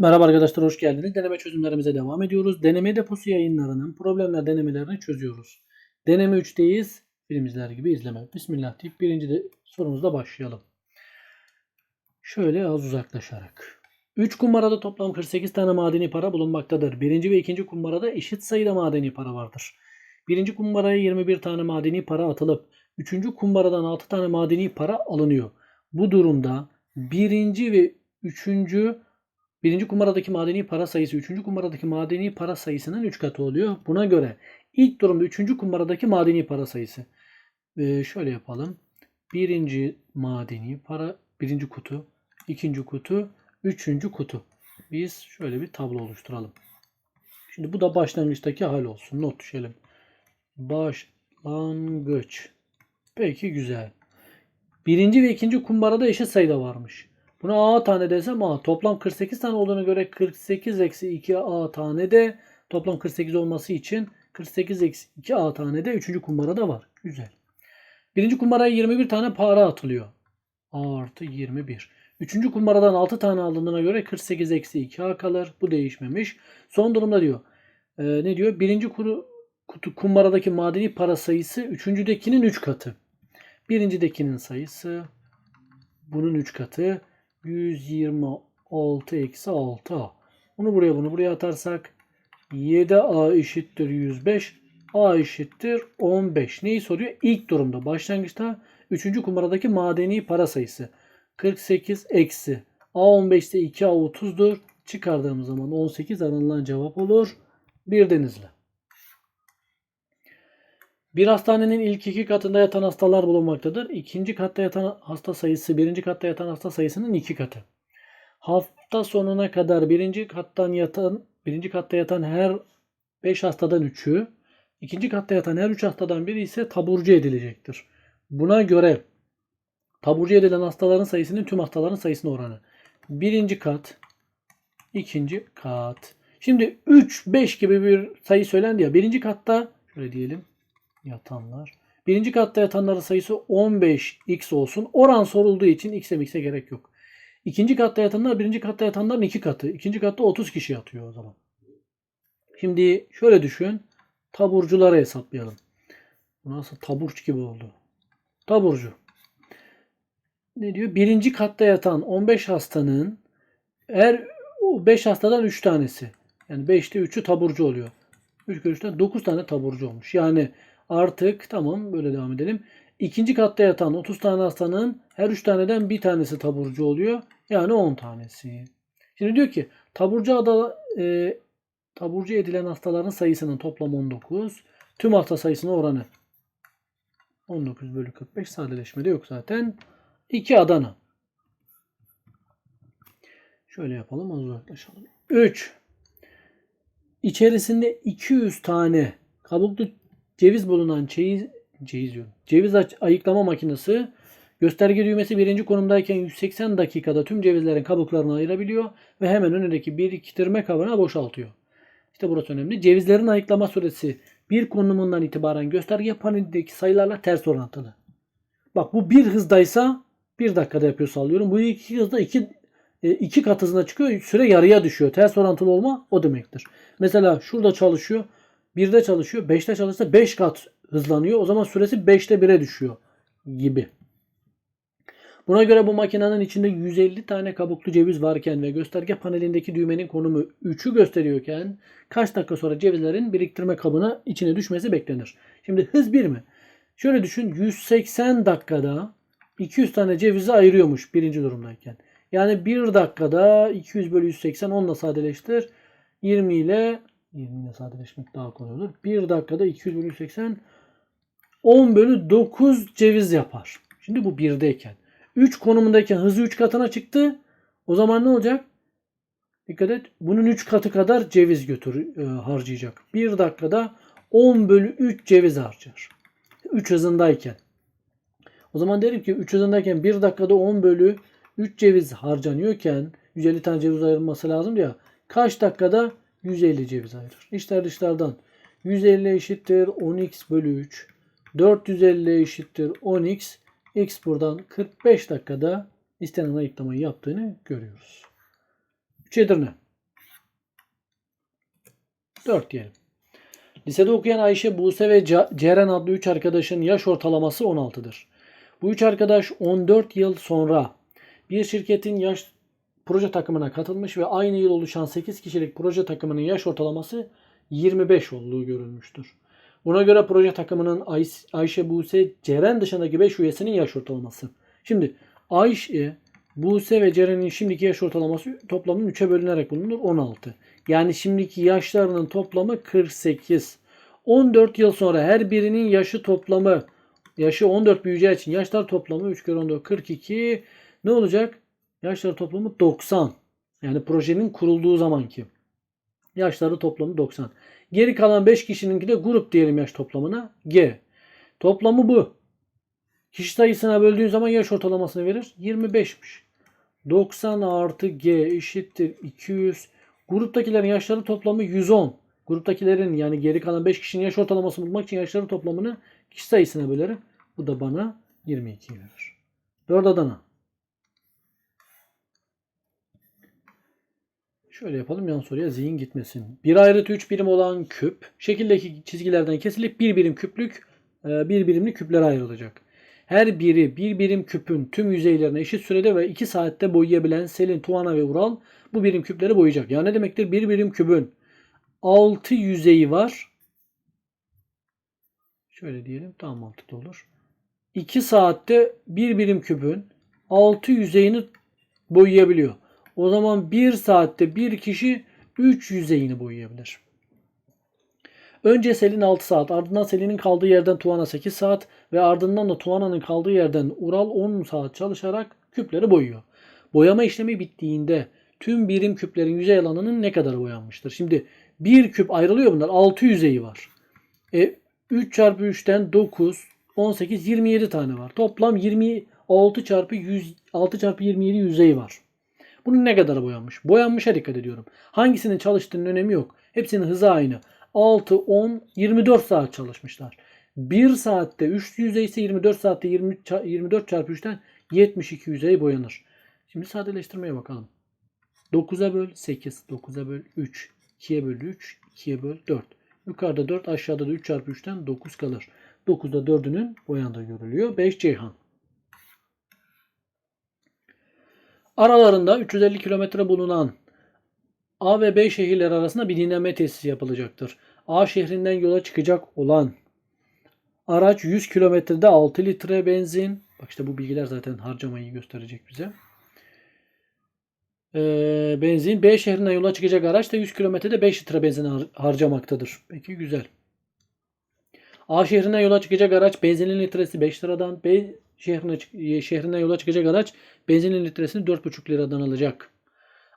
Merhaba arkadaşlar hoş geldiniz. Deneme çözümlerimize devam ediyoruz. Deneme deposu yayınlarının problemler denemelerini çözüyoruz. Deneme 3'teyiz. Film gibi izleme. Bismillah deyip birinci de sorumuzla başlayalım. Şöyle az uzaklaşarak. 3 kumbarada toplam 48 tane madeni para bulunmaktadır. Birinci ve ikinci kumbarada eşit sayıda madeni para vardır. Birinci kumbaraya 21 tane madeni para atılıp üçüncü kumbaradan 6 tane madeni para alınıyor. Bu durumda birinci ve üçüncü Birinci kumbaradaki madeni para sayısı üçüncü kumbaradaki madeni para sayısının 3 katı oluyor. Buna göre ilk durumda üçüncü kumbaradaki madeni para sayısı. Ee, şöyle yapalım. Birinci madeni para, birinci kutu, ikinci kutu, üçüncü kutu. Biz şöyle bir tablo oluşturalım. Şimdi bu da başlangıçtaki hal olsun. Not düşelim. Başlangıç. Peki güzel. Birinci ve ikinci kumbarada eşit sayıda varmış. Buna A tane desem A. Toplam 48 tane olduğuna göre 48 eksi 2 A tane de toplam 48 olması için 48 eksi 2 A tane de 3. kumbarada var. Güzel. Birinci kumbaraya 21 tane para atılıyor. A artı 21. Üçüncü kumbaradan 6 tane alındığına göre 48 eksi 2 A kalır. Bu değişmemiş. Son durumda diyor. e, ne diyor? Birinci kuru, kutu kumbaradaki madeni para sayısı üçüncüdekinin 3 katı. Birincidekinin sayısı bunun 3 katı. 126 eksi 6a. Bunu buraya bunu buraya atarsak 7a eşittir 105. a eşittir 15. Neyi soruyor? İlk durumda başlangıçta 3. kumbaradaki madeni para sayısı. 48 eksi a 15'te 2a 30'dur. Çıkardığımız zaman 18 aranılan cevap olur. Bir denizli. Bir hastanenin ilk iki katında yatan hastalar bulunmaktadır. İkinci katta yatan hasta sayısı birinci katta yatan hasta sayısının iki katı. Hafta sonuna kadar birinci kattan yatan birinci katta yatan her 5 hastadan 3'ü, ikinci katta yatan her 3 hastadan biri ise taburcu edilecektir. Buna göre taburcu edilen hastaların sayısının tüm hastaların sayısına oranı. Birinci kat, ikinci kat. Şimdi 3, 5 gibi bir sayı söylendi ya. Birinci katta şöyle diyelim yatanlar. Birinci katta yatanların sayısı 15x olsun. Oran sorulduğu için x'e mix'e gerek yok. İkinci katta yatanlar birinci katta yatanların iki katı. İkinci katta 30 kişi yatıyor o zaman. Şimdi şöyle düşün. Taburcuları hesaplayalım. Bu nasıl taburç gibi oldu. Taburcu. Ne diyor? Birinci katta yatan 15 hastanın her 5 hastadan 3 tanesi. Yani 5'te 3'ü taburcu oluyor. 3 kere 3'ten 9 tane taburcu olmuş. Yani Artık tamam böyle devam edelim. İkinci katta yatan 30 tane hastanın her 3 taneden bir tanesi taburcu oluyor. Yani 10 tanesi. Şimdi diyor ki taburcu ada, e, taburcu edilen hastaların sayısının toplam 19. Tüm hasta sayısının oranı 19 bölü 45 sadeleşmede yok zaten. 2 Adana. Şöyle yapalım az uzaklaşalım. 3. İçerisinde 200 tane kabuklu ceviz bulunan çeyiz, ceviz diyorum. Ceviz ayıklama makinesi gösterge düğmesi birinci konumdayken 180 dakikada tüm cevizlerin kabuklarını ayırabiliyor ve hemen önündeki biriktirme kabına boşaltıyor. İşte burası önemli. Cevizlerin ayıklama süresi bir konumundan itibaren gösterge panelindeki sayılarla ters orantılı. Bak bu bir hızdaysa bir dakikada yapıyor sallıyorum. Bu iki hızda iki, e, iki kat hızına çıkıyor. Süre yarıya düşüyor. Ters orantılı olma o demektir. Mesela şurada çalışıyor. 1'de çalışıyor. 5'te çalışsa 5 kat hızlanıyor. O zaman süresi 5'te 1'e düşüyor gibi. Buna göre bu makinenin içinde 150 tane kabuklu ceviz varken ve gösterge panelindeki düğmenin konumu 3'ü gösteriyorken kaç dakika sonra cevizlerin biriktirme kabına içine düşmesi beklenir. Şimdi hız 1 mi? Şöyle düşün 180 dakikada 200 tane cevizi ayırıyormuş birinci durumdayken. Yani 1 dakikada 200 bölü 180 onunla sadeleştir. 20 ile 20 ile sadeleşmek daha kolay olur. 1 dakikada 200 bölü 80 10 bölü 9 ceviz yapar. Şimdi bu 1'deyken. 3 konumundayken hızı 3 katına çıktı. O zaman ne olacak? Dikkat et. Bunun 3 katı kadar ceviz götür e, harcayacak. 1 dakikada 10 bölü 3 ceviz harcar. 3 hızındayken. O zaman derim ki 3 hızındayken 1 dakikada 10 bölü 3 ceviz harcanıyorken 150 tane ceviz ayrılması lazım ya. Kaç dakikada 150 ceviz ayırır. İşler dışlardan 150 eşittir 10x bölü 3. 450 eşittir 10x. X buradan 45 dakikada istenen ayıklamayı yaptığını görüyoruz. 3 Edirne. 4 diyelim. Lisede okuyan Ayşe, Buse ve Ceren adlı 3 arkadaşın yaş ortalaması 16'dır. Bu 3 arkadaş 14 yıl sonra bir şirketin yaş proje takımına katılmış ve aynı yıl oluşan 8 kişilik proje takımının yaş ortalaması 25 olduğu görülmüştür. Buna göre proje takımının Ay- Ayşe, Buse, Ceren dışındaki 5 üyesinin yaş ortalaması. Şimdi Ayşe, Buse ve Ceren'in şimdiki yaş ortalaması toplamının 3'e bölünerek bulunur 16. Yani şimdiki yaşlarının toplamı 48. 14 yıl sonra her birinin yaşı toplamı yaşı 14 büyüyeceği için yaşlar toplamı 3 kere 14 42 ne olacak? Yaşlar toplamı 90. Yani projenin kurulduğu zamanki. Yaşları toplamı 90. Geri kalan 5 kişininki de grup diyelim yaş toplamına. G. Toplamı bu. Kişi sayısına böldüğün zaman yaş ortalamasını verir. 25'miş. 90 artı G eşittir 200. Gruptakilerin yaşları toplamı 110. Gruptakilerin yani geri kalan 5 kişinin yaş ortalamasını bulmak için yaşları toplamını kişi sayısına bölerim. Bu da bana 22 verir. 4 Adana. Şöyle yapalım yan soruya zihin gitmesin. 1 ayrıtı 3 birim olan küp şekildeki çizgilerden kesilip bir birim küplük e, bir birimli küplere ayrılacak. Her biri bir birim küpün tüm yüzeylerine eşit sürede ve 2 saatte boyayabilen Selin, Tuana ve Ural bu birim küpleri boyayacak. Yani ne demektir? Bir birim kübün 6 yüzeyi var. Şöyle diyelim. Daha mantıklı olur. 2 saatte bir birim küpün 6 yüzeyini boyayabiliyor. O zaman 1 saatte bir kişi 3 yüzeyini boyayabilir. Önce Selin 6 saat, ardından Selin'in kaldığı yerden Tuana 8 saat ve ardından da Tuana'nın kaldığı yerden Ural 10 saat çalışarak küpleri boyuyor. Boyama işlemi bittiğinde tüm birim küplerin yüzey alanının ne kadar boyanmıştır? Şimdi bir küp ayrılıyor bunlar. 6 yüzeyi var. E, 3 çarpı 3'ten 9, 18, 27 tane var. Toplam 26 çarpı 100, 6 çarpı 27 yüzey var. Bunun ne kadar boyanmış? Boyanmışa dikkat ediyorum. Hangisinin çalıştığının önemi yok. Hepsinin hızı aynı. 6, 10, 24 saat çalışmışlar. 1 saatte 3 yüzey ise 24 saatte 20, ça- 24 çarpı 3'ten 72 yüzey boyanır. Şimdi sadeleştirmeye bakalım. 9'a böl 8, 9'a böl 3, 2'ye böl 3, 2'ye böl 4. Yukarıda 4, aşağıda da 3 çarpı 3'ten 9 kalır. 9'da 4'ünün boyandığı görülüyor. 5 Ceyhan. Aralarında 350 kilometre bulunan A ve B şehirler arasında bir dinleme tesisi yapılacaktır. A şehrinden yola çıkacak olan araç 100 kilometrede 6 litre benzin. Bak işte bu bilgiler zaten harcamayı gösterecek bize. Ee, benzin B şehrinden yola çıkacak araç da 100 kilometrede 5 litre benzin har- harcamaktadır. Peki güzel. A şehrinden yola çıkacak araç benzinin litresi 5 liradan B şehrine, şehrinden yola çıkacak araç benzinin litresini 4,5 liradan alacak.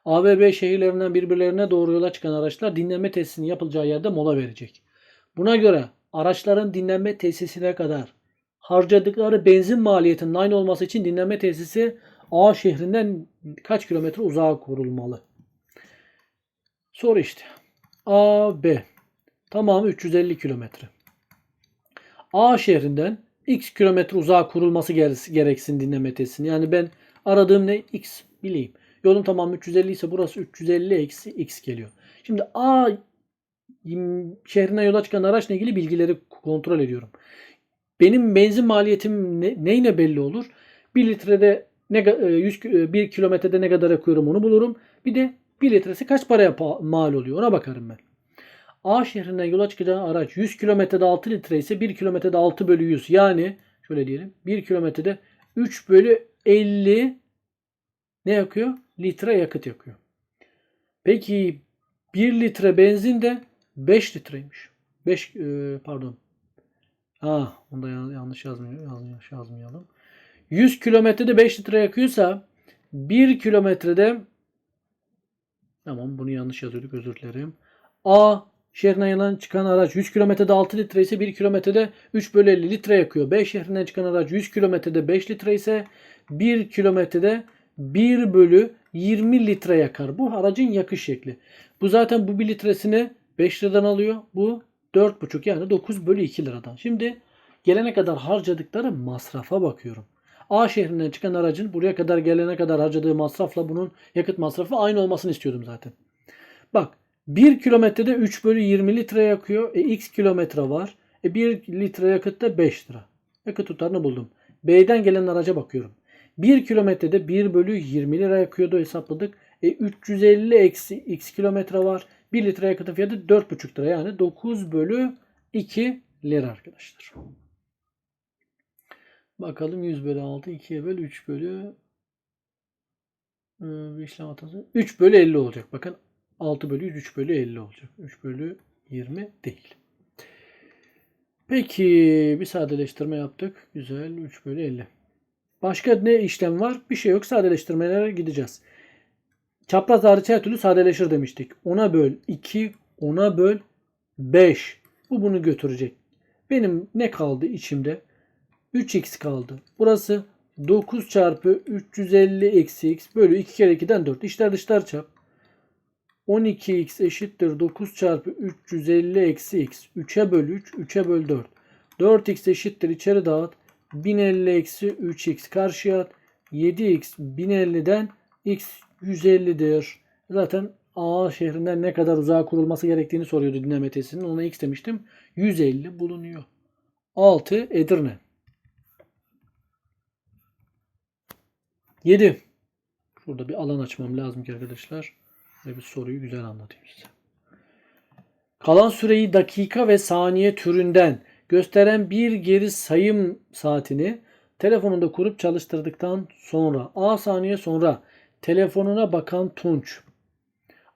A ve B şehirlerinden birbirlerine doğru yola çıkan araçlar dinlenme tesisinin yapılacağı yerde mola verecek. Buna göre araçların dinlenme tesisine kadar harcadıkları benzin maliyetinin aynı olması için dinlenme tesisi A şehrinden kaç kilometre uzağa kurulmalı? Soru işte. A, B. Tamamı 350 kilometre. A şehrinden X kilometre uzağa kurulması gere- gereksin dinleme tesisinin. Yani ben aradığım ne? X bileyim. Yolun tamamı 350 ise burası 350 eksi X geliyor. Şimdi A şehrine yola çıkan araçla ilgili bilgileri kontrol ediyorum. Benim benzin maliyetim ne, neyine belli olur? 1 litrede ne, ga- e, 100 ki- e, 1 kilometrede ne kadar yakıyorum onu bulurum. Bir de 1 litresi kaç paraya pa- mal oluyor ona bakarım ben. A şehrinden yola çıkacağı araç 100 kilometrede 6 litre ise 1 kilometrede 6 bölü 100. Yani şöyle diyelim 1 kilometrede 3 bölü 50 ne yakıyor? Litre yakıt yakıyor. Peki 1 litre benzin de 5 litreymiş. 5 e, pardon. Ha, onu da yan- yanlış yazmıyor, yanlış yazmayalım. 100 kilometrede 5 litre yakıyorsa 1 kilometrede tamam bunu yanlış yazıyorduk özür dilerim. A şehrinden yalan çıkan araç 100 kilometrede 6 litre ise 1 kilometrede 3 bölü 50 litre yakıyor. B şehrinden çıkan araç 100 kilometrede 5 litre ise 1 kilometrede 1 bölü 20 litre yakar. Bu aracın yakış şekli. Bu zaten bu 1 litresini 5 liradan alıyor. Bu 4,5 yani 9 bölü 2 liradan. Şimdi gelene kadar harcadıkları masrafa bakıyorum. A şehrinden çıkan aracın buraya kadar gelene kadar harcadığı masrafla bunun yakıt masrafı aynı olmasını istiyordum zaten. Bak 1 kilometrede 3 bölü 20 litre yakıyor. E, x kilometre var. E, 1 litre yakıtta 5 lira. Yakıt tutarını buldum. B'den gelen araca bakıyorum. 1 kilometrede 1 bölü 20 lira yakıyordu hesapladık. E, 350 eksi x kilometre var. 1 litre yakıtın fiyatı 4,5 lira. Yani 9 bölü 2 lira arkadaşlar. Bakalım 100 bölü 6 2'ye böl 3 bölü bir işlem hatası. 3 bölü 50 olacak. Bakın 6 bölü 100 3 bölü 50 olacak. 3 bölü 20 değil. Peki bir sadeleştirme yaptık. Güzel 3 bölü 50. Başka ne işlem var? Bir şey yok. Sadeleştirmelere gideceğiz. Çapraz hariç her türlü sadeleşir demiştik. 10'a böl 2, 10'a böl 5. Bu bunu götürecek. Benim ne kaldı içimde? 3x kaldı. Burası 9 çarpı 350 eksi x bölü 2 kere 2'den 4. İşler dışlar çarp. 12x eşittir 9 çarpı 350 eksi x. 3'e böl 3, 3'e böl 4. 4x eşittir içeri dağıt. 1050 eksi 3x karşıya at. 7x 1050'den x 150'dir. Zaten A şehrinden ne kadar uzağa kurulması gerektiğini soruyordu dinleme testinin. Ona x demiştim. 150 bulunuyor. 6 Edirne. 7. Şurada bir alan açmam lazım ki arkadaşlar. Ve bir soruyu güzel anlatayım size. Kalan süreyi dakika ve saniye türünden gösteren bir geri sayım saatini telefonunda kurup çalıştırdıktan sonra A saniye sonra telefonuna bakan Tunç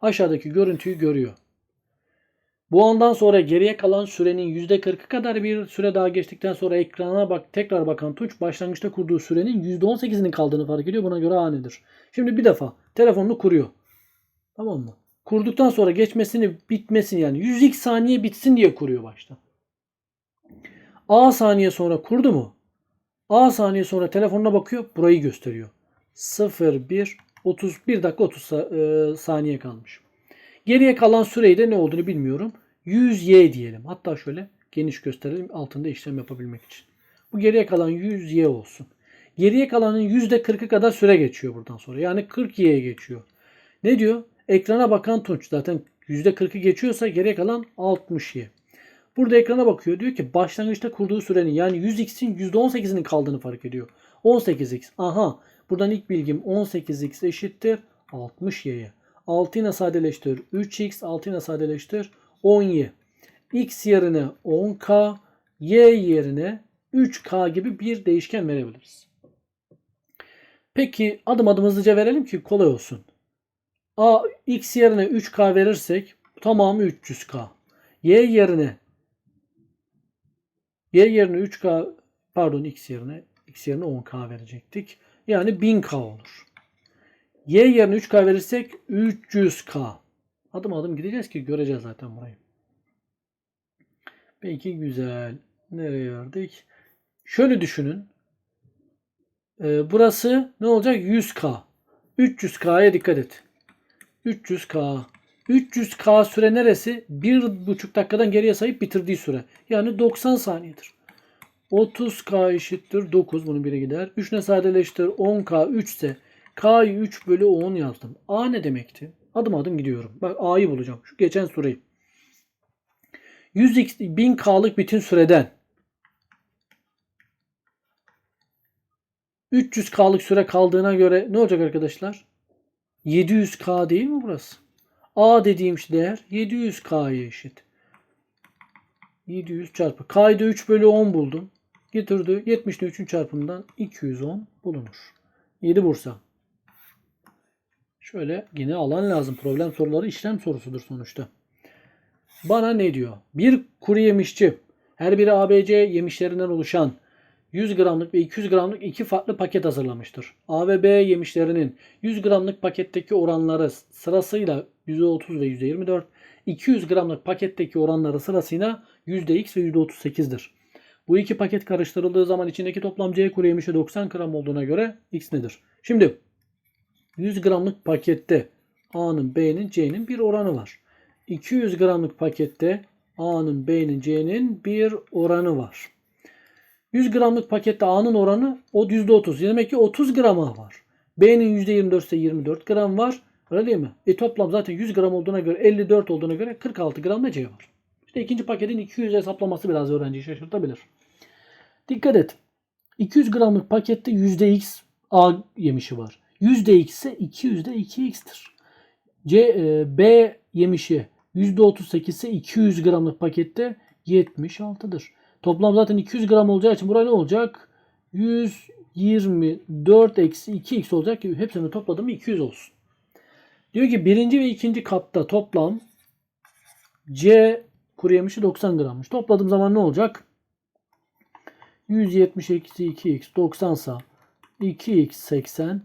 aşağıdaki görüntüyü görüyor. Bu andan sonra geriye kalan sürenin %40'ı kadar bir süre daha geçtikten sonra ekrana bak tekrar bakan Tunç başlangıçta kurduğu sürenin %18'inin kaldığını fark ediyor. Buna göre A nedir? Şimdi bir defa telefonunu kuruyor. Tamam mı? Kurduktan sonra geçmesini bitmesini yani 100x saniye bitsin diye kuruyor başta. A saniye sonra kurdu mu? A saniye sonra telefonuna bakıyor. Burayı gösteriyor. 0, 1, 31 dakika 30 e, saniye kalmış. Geriye kalan süreyi de ne olduğunu bilmiyorum. 100y diyelim. Hatta şöyle geniş gösterelim altında işlem yapabilmek için. Bu geriye kalan 100y olsun. Geriye kalanın %40'ı kadar süre geçiyor buradan sonra. Yani 40y'ye geçiyor. Ne diyor? Ekrana bakan Tunç zaten %40'ı geçiyorsa geriye kalan 60y. Burada ekrana bakıyor. Diyor ki başlangıçta kurduğu sürenin yani 100x'in %18'inin kaldığını fark ediyor. 18x. Aha. Buradan ilk bilgim 18x eşittir 60y'ye. 6 ile sadeleştir 3x. 6 ile sadeleştir 10y. x yerine 10k. y yerine 3k gibi bir değişken verebiliriz. Peki adım adım hızlıca verelim ki kolay olsun. A x yerine 3k verirsek tamamı 300k. Y yerine Y yerine 3k pardon x yerine x yerine 10k verecektik. Yani 1000k olur. Y yerine 3k verirsek 300k. Adım adım gideceğiz ki göreceğiz zaten burayı. Peki güzel. Nereye verdik? Şöyle düşünün. Ee, burası ne olacak? 100k. 300k'ya dikkat et. 300k. 300k süre neresi? 1,5 dakikadan geriye sayıp bitirdiği süre. Yani 90 saniyedir. 30k eşittir 9. Bunun biri gider. 3 ne sadeleştir? 10k 3 ise k'yı 3 bölü 10 yazdım. A ne demekti? Adım adım gidiyorum. Bak A'yı bulacağım. Şu geçen süreyi. 100x 1000k'lık bütün süreden 300k'lık süre kaldığına göre ne olacak arkadaşlar? 700k değil mi burası? A dediğim değer 700k'ya eşit. 700 çarpı. K'yı da 3 bölü 10 buldum. Getirdi. 70 3'ün çarpımından 210 bulunur. 7 Bursa. Şöyle yine alan lazım. Problem soruları işlem sorusudur sonuçta. Bana ne diyor? Bir kuru yemişçi her biri ABC yemişlerinden oluşan 100 gramlık ve 200 gramlık iki farklı paket hazırlamıştır. A ve B yemişlerinin 100 gramlık paketteki oranları sırasıyla %30 ve %24, 200 gramlık paketteki oranları sırasıyla %x ve %38'dir. Bu iki paket karıştırıldığı zaman içindeki toplam C kuru yemişi 90 gram olduğuna göre x nedir? Şimdi 100 gramlık pakette A'nın, B'nin, C'nin bir oranı var. 200 gramlık pakette A'nın, B'nin, C'nin bir oranı var. 100 gramlık pakette A'nın oranı o %30. Demek ki 30 gram A var. B'nin %24 ise 24 gram var. Öyle değil mi? E toplam zaten 100 gram olduğuna göre 54 olduğuna göre 46 gram da C var. İşte ikinci paketin 200 hesaplaması biraz öğrenciyi şaşırtabilir. Dikkat et. 200 gramlık pakette %x A yemişi var. %x ise 200'de 2x'tir. C, e, B yemişi %38 ise 200 gramlık pakette 76'dır. Toplam zaten 200 gram olacağı için buraya ne olacak? 124 eksi 2x olacak ki hepsini topladım 200 olsun. Diyor ki birinci ve ikinci katta toplam C kuru yemişi 90 grammış. Topladığım zaman ne olacak? 170 eksi 2x 90 sa 2x 80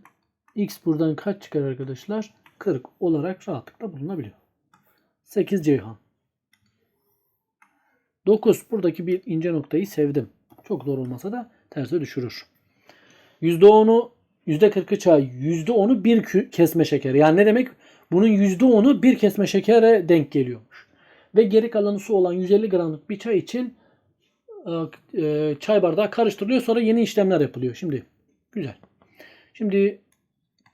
x buradan kaç çıkar arkadaşlar? 40 olarak rahatlıkla bulunabiliyor. 8 Ceyhan. 9. Buradaki bir ince noktayı sevdim. Çok zor olmasa da terse düşürür. %10'u %40'ı çay, %10'u bir kesme şeker. Yani ne demek? Bunun %10'u bir kesme şekere denk geliyormuş. Ve geri kalanı su olan 150 gramlık bir çay için e, e, çay bardağı karıştırılıyor. Sonra yeni işlemler yapılıyor. Şimdi güzel. Şimdi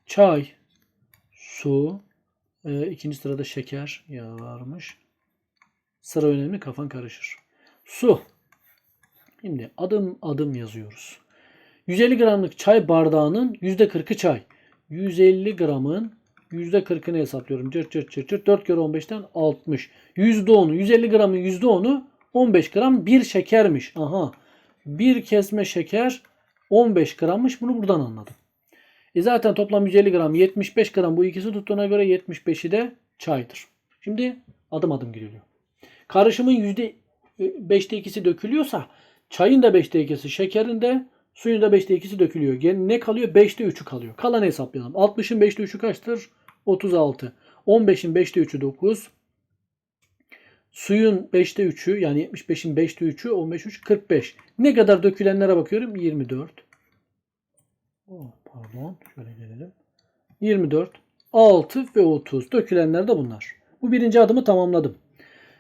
çay, su, e, ikinci sırada şeker ya varmış. Sıra önemli kafan karışır. Su. Şimdi adım adım yazıyoruz. 150 gramlık çay bardağının %40'ı çay. 150 gramın %40'ını hesaplıyorum. Cırt cırt cırt cırt. 4 kere 15'ten 60. %10'u 150 gramın %10'u 15 gram bir şekermiş. Aha. Bir kesme şeker 15 grammış. Bunu buradan anladım. E zaten toplam 150 gram 75 gram bu ikisi tuttuğuna göre 75'i de çaydır. Şimdi adım adım giriliyor. Karışımın %5'te 2'si dökülüyorsa çayın da 5'te 2'si şekerin de suyun da 5'te 2'si dökülüyor. Gene ne kalıyor? 5'te 3'ü kalıyor. Kalanı hesaplayalım. 60'ın 5'te 3'ü kaçtır? 36. 15'in 5'te 3'ü 9. Suyun 5'te 3'ü yani 75'in 5'te 3'ü 15 3 45. Ne kadar dökülenlere bakıyorum? 24. Oh, pardon. Şöyle gelelim. 24, 6 ve 30. Dökülenler de bunlar. Bu birinci adımı tamamladım.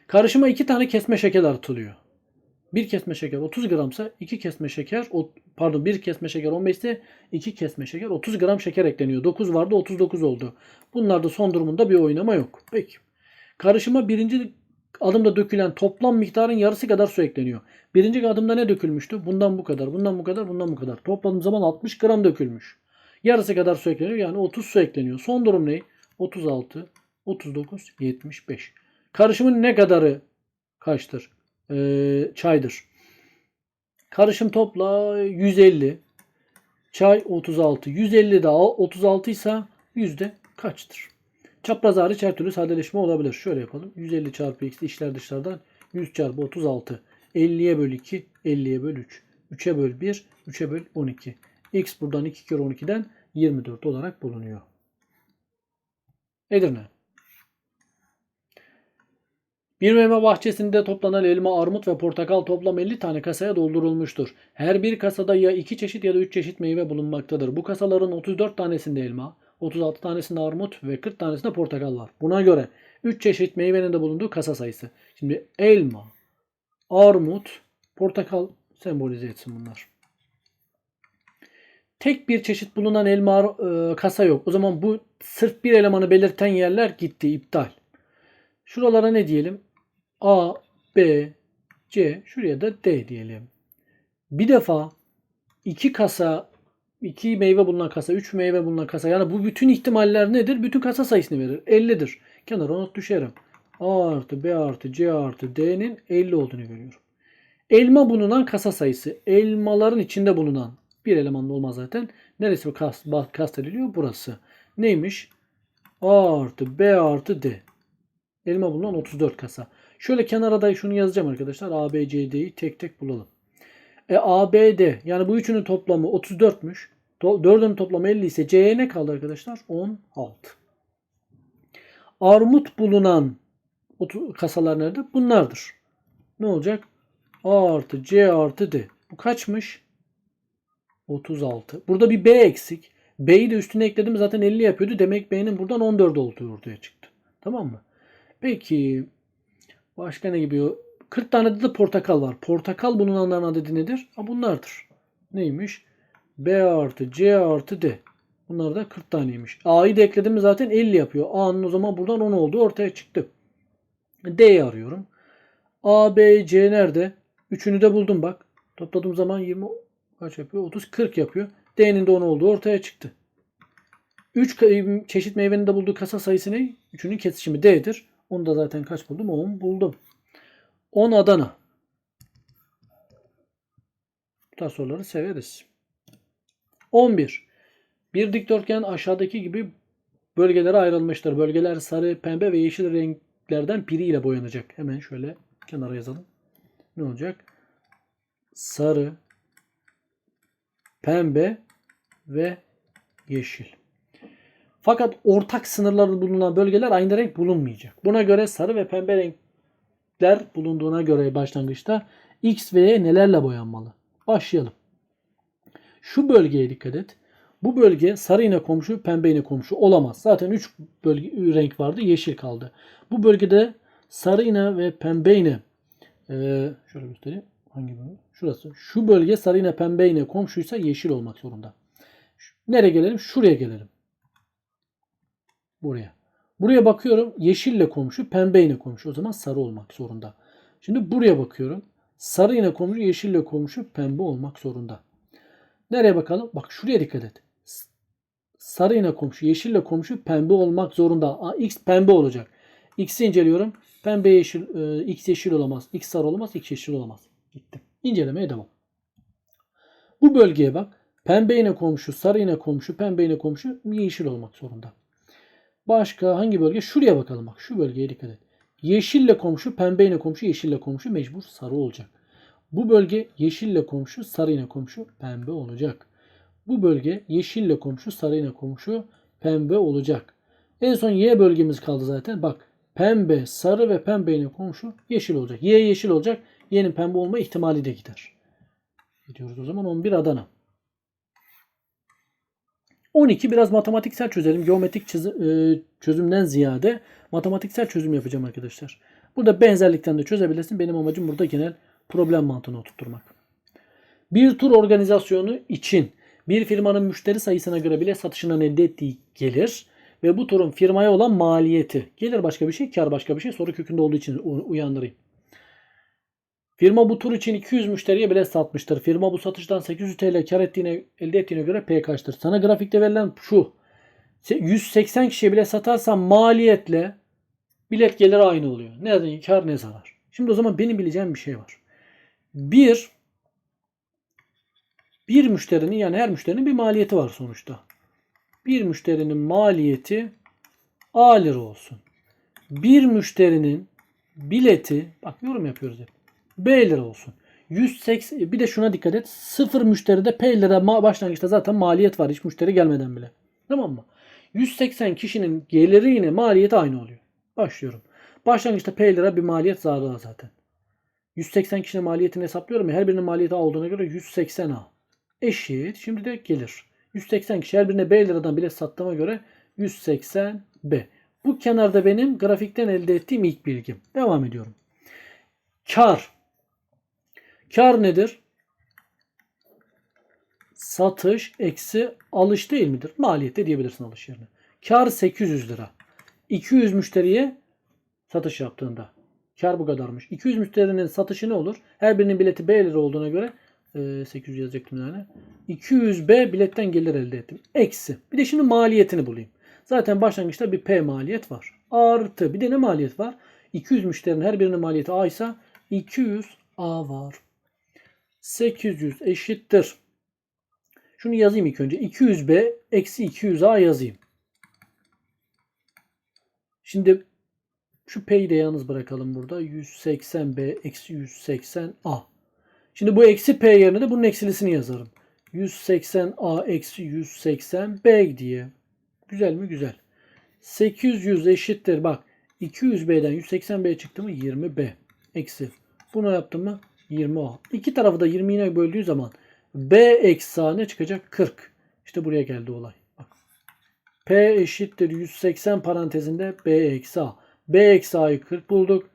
Karışıma iki tane kesme şeker atılıyor. Bir kesme şeker 30 gramsa iki kesme şeker pardon bir kesme şeker 15 ise iki kesme şeker 30 gram şeker ekleniyor. 9 vardı 39 oldu. Bunlarda son durumunda bir oynama yok. Peki. Karışıma birinci adımda dökülen toplam miktarın yarısı kadar su ekleniyor. Birinci adımda ne dökülmüştü? Bundan bu kadar, bundan bu kadar, bundan bu kadar. Topladığım zaman 60 gram dökülmüş. Yarısı kadar su ekleniyor. Yani 30 su ekleniyor. Son durum ne? 36, 39, 75. Karışımın ne kadarı kaçtır? Ee, çaydır. Karışım topla 150. Çay 36. 150 daha 36 ise yüzde kaçtır? Çapraz hariç her türlü sadeleşme olabilir. Şöyle yapalım. 150 çarpı x işler dışlardan 100 çarpı 36. 50'ye böl 2, 50'ye böl 3. 3'e böl 1, 3'e böl 12. X buradan 2 kere 12'den 24 olarak bulunuyor. Edirne. Bir meyve bahçesinde toplanan elma, armut ve portakal toplam 50 tane kasaya doldurulmuştur. Her bir kasada ya 2 çeşit ya da 3 çeşit meyve bulunmaktadır. Bu kasaların 34 tanesinde elma, 36 tanesinde armut ve 40 tanesinde portakal var. Buna göre 3 çeşit meyvenin de bulunduğu kasa sayısı. Şimdi elma, armut, portakal sembolize etsin bunlar. Tek bir çeşit bulunan elma e, kasa yok. O zaman bu sırf bir elemanı belirten yerler gitti, iptal. Şuralara ne diyelim? A, B, C, şuraya da D diyelim. Bir defa iki kasa, iki meyve bulunan kasa, üç meyve bulunan kasa. Yani bu bütün ihtimaller nedir? Bütün kasa sayısını verir. 50'dir. Kenara not düşerim. A artı B artı C artı D'nin 50 olduğunu görüyorum. Elma bulunan kasa sayısı. Elmaların içinde bulunan bir elemanlı olmaz zaten. Neresi kast, kastediliyor? Burası. Neymiş? A artı B artı D. Elma bulunan 34 kasa. Şöyle kenara da şunu yazacağım arkadaşlar. A, B, C, D'yi tek tek bulalım. E, A, B, D. Yani bu üçünün toplamı 34'müş. To- Dördünün toplamı 50 ise C'ye ne kaldı arkadaşlar? 16. Armut bulunan kasalar nerede? Bunlardır. Ne olacak? A artı C artı D. Bu kaçmış? 36. Burada bir B eksik. B'yi de üstüne ekledim zaten 50 yapıyordu. Demek B'nin buradan 14 olduğu ortaya çıktı. Tamam mı? Peki başka ne gibi? 40 tane de portakal var. Portakal bulunanların adedi nedir? Ha, bunlardır. Neymiş? B artı C artı D. Bunlar da 40 taneymiş. A'yı da ekledim mi zaten 50 yapıyor. A'nın o zaman buradan 10 olduğu ortaya çıktı. D'yi arıyorum. A, B, C nerede? Üçünü de buldum bak. Topladığım zaman 20 kaç yapıyor? 30 40 yapıyor. D'nin de 10 olduğu ortaya çıktı. 3 çeşit meyvenin de bulduğu kasa sayısı ne? Üçünün kesişimi D'dir. Onu da zaten kaç buldum? 10 buldum. 10 Adana. Bu tarz soruları severiz. 11. Bir dikdörtgen aşağıdaki gibi bölgelere ayrılmıştır. Bölgeler sarı, pembe ve yeşil renklerden biriyle boyanacak. Hemen şöyle kenara yazalım. Ne olacak? Sarı, pembe ve yeşil. Fakat ortak sınırları bulunan bölgeler aynı renk bulunmayacak. Buna göre sarı ve pembe renkler bulunduğuna göre başlangıçta X ve Y nelerle boyanmalı? Başlayalım. Şu bölgeye dikkat et. Bu bölge sarı iğne komşu, pembe iğne komşu olamaz. Zaten 3 bölge renk vardı, yeşil kaldı. Bu bölgede sarı iğne ve pembe iğne ee, şöyle göstereyim. Hangi bölge? Şurası. Şu bölge sarı iğne, pembe iğne komşuysa yeşil olmak zorunda. Nereye gelelim? Şuraya gelelim. Buraya. Buraya bakıyorum. Yeşille komşu, pembe iğne komşu. O zaman sarı olmak zorunda. Şimdi buraya bakıyorum. Sarı iğne komşu, yeşille komşu, pembe olmak zorunda. Nereye bakalım? Bak şuraya dikkat et. Sarı iğne komşu, yeşille komşu, pembe olmak zorunda. Aa, X pembe olacak. X'i inceliyorum. Pembe yeşil, e, X yeşil olamaz. X sarı olamaz, X yeşil olamaz. Gittim. İncelemeye devam. Bu bölgeye bak. Pembe iğne komşu, sarı iğne komşu, pembe iğne komşu, yeşil olmak zorunda. Başka hangi bölge? Şuraya bakalım bak. Şu bölgeye dikkat et. Yeşille komşu, pembe iğne komşu, yeşille komşu mecbur sarı olacak. Bu bölge yeşille komşu, sarı iğne komşu, pembe olacak. Bu bölge yeşille komşu, sarı iğne komşu, pembe olacak. En son Y bölgemiz kaldı zaten. Bak pembe, sarı ve pembe iğne komşu yeşil olacak. Y yeşil olacak. Y'nin pembe olma ihtimali de gider. Gidiyoruz o zaman 11 Adana. 12 biraz matematiksel çözelim. Geometrik e, çözümden ziyade matematiksel çözüm yapacağım arkadaşlar. Burada benzerlikten de çözebilirsin. Benim amacım burada genel problem mantığını oturtturmak. Bir tur organizasyonu için bir firmanın müşteri sayısına göre bile satışından elde ettiği gelir ve bu turun firmaya olan maliyeti. Gelir başka bir şey, kar başka bir şey. Soru kökünde olduğu için uyandırayım. Firma bu tur için 200 müşteriye bile satmıştır. Firma bu satıştan 800 TL kar ettiğine, elde ettiğine göre P kaçtır? Sana grafikte verilen şu. 180 kişiye bile satarsan maliyetle bilet geliri aynı oluyor. Ne kar ne zarar. Şimdi o zaman benim bileceğim bir şey var. Bir bir müşterinin yani her müşterinin bir maliyeti var sonuçta. Bir müşterinin maliyeti A lira olsun. Bir müşterinin bileti bak yorum yapıyoruz hep. B lira olsun. 180 bir de şuna dikkat et. Sıfır müşteride P lira başlangıçta zaten maliyet var hiç müşteri gelmeden bile. Tamam mı? 180 kişinin geliri yine maliyeti aynı oluyor. Başlıyorum. Başlangıçta P lira bir maliyet zararı zaten. 180 kişinin maliyetini hesaplıyorum. Her birinin maliyeti A olduğuna göre 180 A. Eşit. Şimdi de gelir. 180 kişi her birine B liradan bile sattığıma göre 180 B. Bu kenarda benim grafikten elde ettiğim ilk bilgim. Devam ediyorum. Kar. Kar nedir? Satış eksi alış değil midir? Maliyette diyebilirsin alış yerine. Kar 800 lira. 200 müşteriye satış yaptığında. Kar bu kadarmış. 200 müşterinin satışı ne olur? Her birinin bileti B lira olduğuna göre e, 800 yazacaktım yani. 200B biletten gelir elde ettim. Eksi. Bir de şimdi maliyetini bulayım. Zaten başlangıçta bir P maliyet var. Artı. Bir de ne maliyet var? 200 müşterinin her birinin maliyeti A ise 200 A var. 800 eşittir. Şunu yazayım ilk önce. 200B eksi 200A yazayım. Şimdi şu P'yi de yalnız bırakalım burada. 180B eksi 180A. Şimdi bu eksi P yerine de bunun eksilisini yazarım. 180A eksi 180B diye. Güzel mi? Güzel. 800 eşittir. Bak 200B'den 180B çıktı mı? 20B. Eksi. Bunu yaptım mı? 20A. İki tarafı da 20 ile böldüğü zaman B eksi ne çıkacak? 40. İşte buraya geldi olay. Bak. P eşittir 180 parantezinde B eksi A. B eksi A'yı 40 bulduk.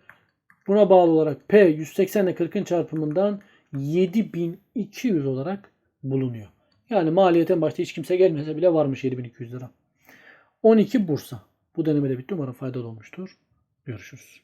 Buna bağlı olarak P 180 ile 40'ın çarpımından 7200 olarak bulunuyor. Yani maliyeten başta hiç kimse gelmese bile varmış 7200 lira. 12 Bursa. Bu deneme de bitti. Umarım faydalı olmuştur. Görüşürüz.